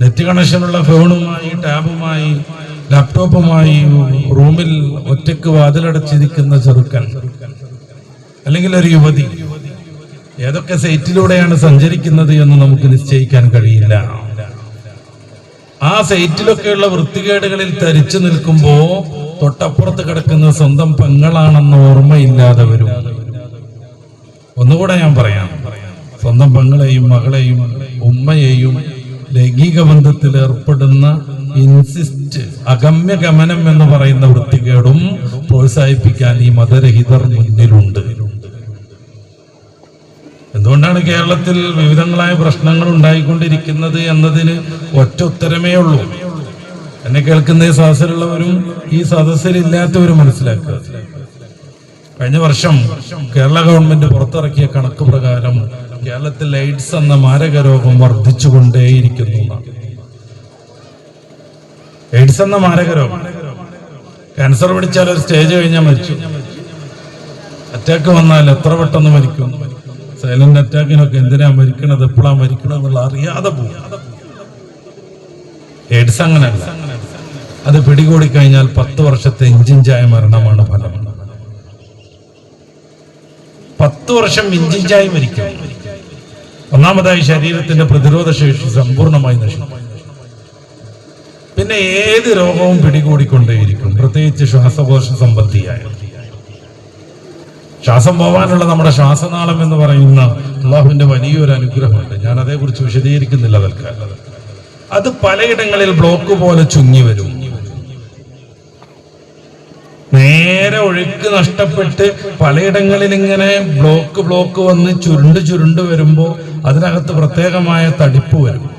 Net കണക്ഷനുള്ള ഫോണുമായി ടാബുമായി ലാപ്ടോപ്പുമായി റൂമിൽ ഒറ്റയ്ക്ക് വാതിലടച്ചിരിക്കുന്ന ചെറുക്കൻ അല്ലെങ്കിൽ ഒരു യുവതി ഏതൊക്കെ സൈറ്റിലൂടെയാണ് സഞ്ചരിക്കുന്നത് എന്ന് നമുക്ക് നിശ്ചയിക്കാൻ കഴിയില്ല. ആ സൈറ്റിലൊക്കെയുള്ള വൃത്തികേടുകളിൽ തരിച്ചു നിൽക്കുമ്പോ തൊട്ടപ്പുറത്ത് കിടക്കുന്ന സ്വന്തം പെങ്ങളാണെന്ന് ഓർമ്മയില്ലാതെ വരും. ഒന്നുകൂടെ ഞാൻ പറയാം. സ്വന്തം പെങ്ങളെയും മകളെയും ഉമ്മയെയും ലൈംഗിക ബന്ധത്തിൽ ഏർപ്പെടുന്ന ഇൻസിസ്റ്റ് അഗമ്യ ഗമനം എന്ന് പറയുന്ന വൃത്തികേടും പ്രോത്സാഹിപ്പിക്കാൻ ഈ മതരഹിതർ മുന്നിലുണ്ട്. എന്തുകൊണ്ടാണ് കേരളത്തിൽ വിവിധങ്ങളായ പ്രശ്നങ്ങൾ ഉണ്ടായിക്കൊണ്ടിരിക്കുന്നത് എന്നതിന് ഒറ്റ ഉത്തരമേ ഉള്ളൂ. എന്നെ കേൾക്കുന്ന ഈ സദസ്സിലുള്ളവരും ഈ സദസ്സിലില്ലാത്തവരും മനസ്സിലാക്കുക. കഴിഞ്ഞ വർഷം കേരള ഗവൺമെന്റ് പുറത്തിറക്കിയ കണക്ക് പ്രകാരം കേരളത്തിൽ എയ്ഡ്സ് എന്ന മാരക രോഗം വർദ്ധിച്ചുകൊണ്ടേയിരിക്കുന്നു. എയ്ഡ്സ് എന്ന മാരക രോഗം ക്യാൻസർ പിടിച്ചാൽ ഒരു സ്റ്റേജ് കഴിഞ്ഞാൽ മരിച്ചു. അറ്റാക്ക് വന്നാൽ എത്ര പെട്ടെന്ന് മരിക്കും? സൈലന്റ് അറ്റാക്കിനൊക്കെ എന്തിനാ മരിക്കണത്? എപ്പോഴാ മരിക്കണത് എന്നുള്ള അറിയാതെ പോകും. എയ്ഡ്സ് അങ്ങനെയല്ല അത് പിടികൂടി കഴിഞ്ഞാൽ പത്ത് വർഷത്തെ ഇഞ്ചിഞ്ചായ മരണമാണ് ഫലം. പത്ത് വർഷം ഇഞ്ചിഞ്ചായി മരിക്കും. ഒന്നാമതായി ശരീരത്തിന്റെ പ്രതിരോധ ശേഷി സമ്പൂർണമായി നശിക്കും. പിന്നെ ഏത് രോഗവും പിടികൂടിക്കൊണ്ടേയിരിക്കും. പ്രത്യേകിച്ച് ശ്വാസകോശ സംബന്ധിയായ. ശ്വാസം പോവാനുള്ള നമ്മുടെ ശ്വാസനാളം എന്ന് പറയുന്ന അള്ളാഹുവിന്റെ വലിയൊരു അനുഗ്രഹമുണ്ട്. ഞാൻ അതേക്കുറിച്ച് വിശദീകരിക്കുന്നില്ല തൽക്കാലം. അത് പലയിടങ്ങളിൽ ബ്ലോക്ക് പോലെ ചുങ്ങി വരും. ഒഴുക്ക് നഷ്ടപ്പെട്ട് പലയിടങ്ങളിൽ ഇങ്ങനെ ബ്ലോക്ക് ബ്ലോക്ക് വന്ന് ചുരുണ്ട് ചുരുണ്ട് വരുമ്പോൾ അതിനകത്ത് പ്രത്യേകമായ തടിപ്പ് വരും.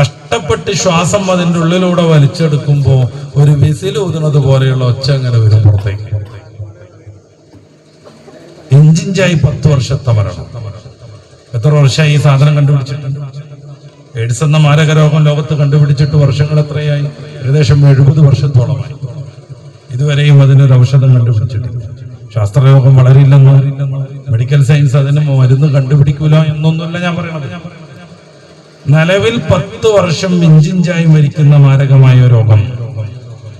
കഷ്ടപ്പെട്ട് ശ്വാസം അതിന്റെ ഉള്ളിലൂടെ വലിച്ചെടുക്കുമ്പോ ഒരു വിസിൽ ഊതുന്നത് പോലെയുള്ള ഒച്ച അങ്ങനെ വരും പുറത്തേക്ക്. എഞ്ചിഞ്ചായി പത്ത് വർഷത്തെ മരണം. എത്ര വർഷമായി ഈ സാധനം കണ്ടുപിടിച്ചിട്ടുണ്ട് എയ്ഡ്സ് എന്ന മാരക രോഗം ലോകത്ത് കണ്ടുപിടിച്ചിട്ട് വർഷങ്ങൾ എത്രയായി? ഏകദേശം എഴുപത് വർഷത്തോളമായി. ഇതുവരെയും അതിനൊരു ഔഷധം കണ്ടുപിടിച്ചിട്ടില്ല. ശാസ്ത്രരോഗം വളരില്ലെന്നോ മെഡിക്കൽ സയൻസ് അതിന് മരുന്ന് കണ്ടുപിടിക്കൂല എന്നൊന്നുമല്ല ഞാൻ പറയുന്നത്. നിലവിൽ പത്ത് വർഷം ഇഞ്ചിഞ്ചായി മരിക്കുന്ന മാരകമായ രോഗം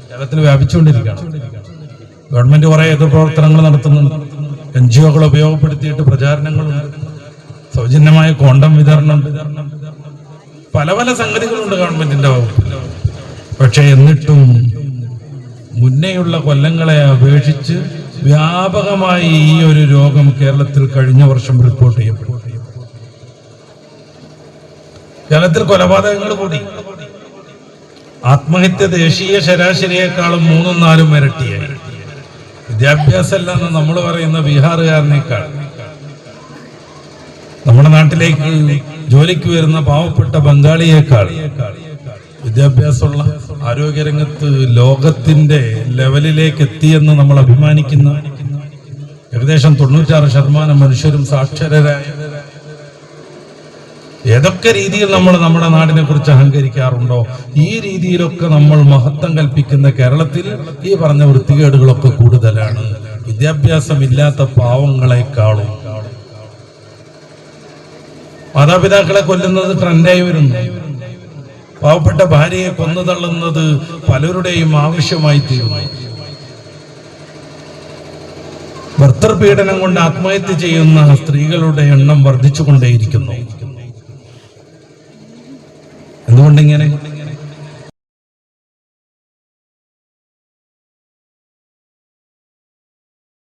കേരളത്തിൽ വ്യാപിച്ചുകൊണ്ടിരിക്കുകയാണ്. ഗവൺമെന്റ് കുറെ എതിർപ്രവർത്തനങ്ങൾ നടത്തുന്നുണ്ട്. എൻ ജി ഒകൾ ഉപയോഗപ്പെടുത്തിയിട്ട് പ്രചാരണങ്ങളുണ്ട്. സൗജന്യമായ കോണ്ടം വിതരണം പല പല സംഗതികളുണ്ട് ഗവൺമെന്റിന്റെ പക്ഷെ എന്നിട്ടും മുന്നേയുള്ള കൊല്ലങ്ങളെ അപേക്ഷിച്ച് വ്യാപകമായി ഈ ഒരു രോഗം കേരളത്തിൽ കഴിഞ്ഞ വർഷം റിപ്പോർട്ട് ചെയ്യപ്പെട്ടു. കേരളത്തിൽ കൊലപാതകങ്ങൾ കൂടി. ആത്മഹത്യ ദേശീയ ശരാശരിയേക്കാളും മൂന്നും നാലും ഇരട്ടിയായി. വിദ്യാഭ്യാസം അല്ലെന്ന് നമ്മൾ പറയുന്ന ബീഹാറുകാരനേക്കാൾ. നമ്മുടെ നാട്ടിലേക്ക് ജോലിക്ക് വരുന്ന പാവപ്പെട്ട ബംഗാളിയേക്കാൾ വിദ്യാഭ്യാസമുള്ള ആരോഗ്യരംഗത്ത് ലോകത്തിന്റെ ലെവലിലേക്ക് എത്തിയെന്ന് നമ്മൾ അഭിമാനിക്കുന്ന. ഏകദേശം തൊണ്ണൂറ്റാറ് ശതമാനം മനുഷ്യരും സാക്ഷരരായ ഏതൊക്കെ രീതിയിൽ നമ്മൾ നമ്മുടെ നാടിനെ കുറിച്ച് അഹങ്കരിക്കാറുണ്ടോ ഈ രീതിയിലൊക്കെ നമ്മൾ മഹത്വം കൽപ്പിക്കുന്ന കേരളത്തിൽ ഈ പറഞ്ഞ വൃത്തികേടുകളൊക്കെ കൂടുതലാണ്. വിദ്യാഭ്യാസം ഇല്ലാത്ത പാവങ്ങളെക്കാളും. മാതാപിതാക്കളെ കൊല്ലുന്നത് ട്രെൻഡായി വരുന്നു പാവപ്പെട്ട ഭാര്യയെ കൊന്നുതള്ളുന്നത് പലരുടെയും ആവശ്യമായി തീരുന്നു. ഭർത്തൃപീഡനം കൊണ്ട് ആത്മഹത്യ ചെയ്യുന്ന സ്ത്രീകളുടെ എണ്ണം വർദ്ധിച്ചുകൊണ്ടേയിരിക്കുന്നു. എന്തുകൊണ്ടിങ്ങനെ?